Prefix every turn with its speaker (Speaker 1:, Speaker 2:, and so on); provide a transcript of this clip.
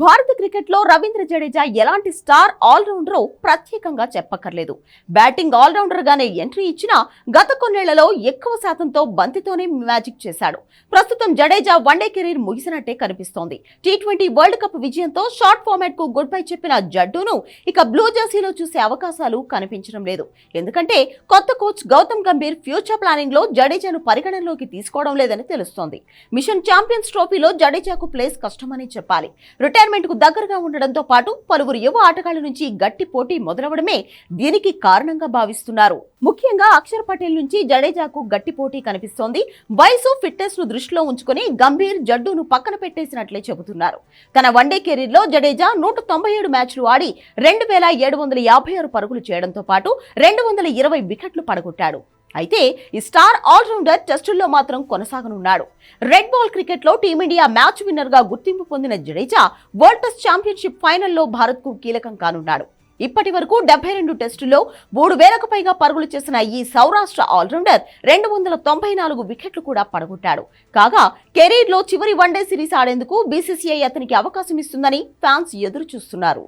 Speaker 1: భారత క్రికెట్లో రవీంద్ర జడేజా ఎలాంటి స్టార్ ఆల్రౌండరో ప్రత్యేకంగా చెప్పక్కర్లేదు. బ్యాటింగ్ ఆల్రౌండర్ గానే ఎంట్రీ ఇచ్చినా గత కొన్నేళ్ళలో ఎక్కువ శాతంతో బంతితోనే మ్యాజిక్ చేశాడు. ప్రస్తుతం జడేజా వన్డే కెరీర్ ముగిసినట్టే కనిపిస్తోంది. టీ ట్వంటీ వరల్డ్ కప్ విజయంతో షార్ట్ ఫార్మాట్కు గుడ్ బై చెప్పిన జడ్డూను ఇక బ్లూ జెర్సీలో చూసే అవకాశాలు కనిపించడం లేదు. ఎందుకంటే కొత్త కోచ్ గౌతమ్ గంభీర్ ఫ్యూచర్ ప్లానింగ్లో జడేజాను పరిగణనలోకి తీసుకోవడం లేదని తెలుస్తోంది. మిషన్ ఛాంపియన్స్ ట్రోఫీలో జడేజాకు ప్లేస్ కష్టమని చెప్పాలి. రిటైర్మెంట్కు దగ్గరగా ఉండడంతో పాటు పలువురు యువ ఆటగాళ్ళ నుంచి గట్టి పోటీ మొదలవడమే దీనికి కారణంగా భావిస్తున్నారు. ముఖ్యంగా అక్షర్ పటేల్ నుంచి జడేజాకు గట్టి పోటీ కనిపిస్తోంది. వయసు ఫిట్నెస్ను దృష్టిలో ఉంచుకుని గంభీర్ జడ్డును పక్కన పెట్టేసినట్లే చెబుతున్నారు. తన వన్డే కెరీర్లో జడేజా నూట తొంభై ఏడు మ్యాచ్లు ఆడి రెండు వేల ఏడు వందల యాభై ఆరు పరుగులు చేయడంతో పాటు రెండు వందల ఇరవై వికెట్లు పడగొట్టాడు. అయితే ఈ స్టార్ ఆల్రౌండర్ టెస్టుల్లో మాత్రం కొనసాగనున్నాడు. రెడ్ బాల్ క్రికెట్లో టీమిండియా మ్యాచ్ విన్నర్గా గుర్తింపు పొందిన జడేజా వరల్డ్ టెస్ట్ ఛాంపియన్షిప్ ఫైనల్లో భారత్కు కీలకం కానున్నాడు. ఇప్పటి వరకు డెబ్బై రెండు టెస్టుల్లో మూడు వేలకు పైగా పరుగులు చేసిన ఈ సౌరాష్ట్ర ఆల్రౌండర్ రెండు వందల తొంభై నాలుగు వికెట్లు కూడా పడగొట్టాడు. కాగా కెరీర్లో చివరి వన్డే సిరీస్ ఆడేందుకు బీసీసీఐ అతనికి అవకాశం ఇస్తుందని ఫ్యాన్స్ ఎదురు చూస్తున్నారు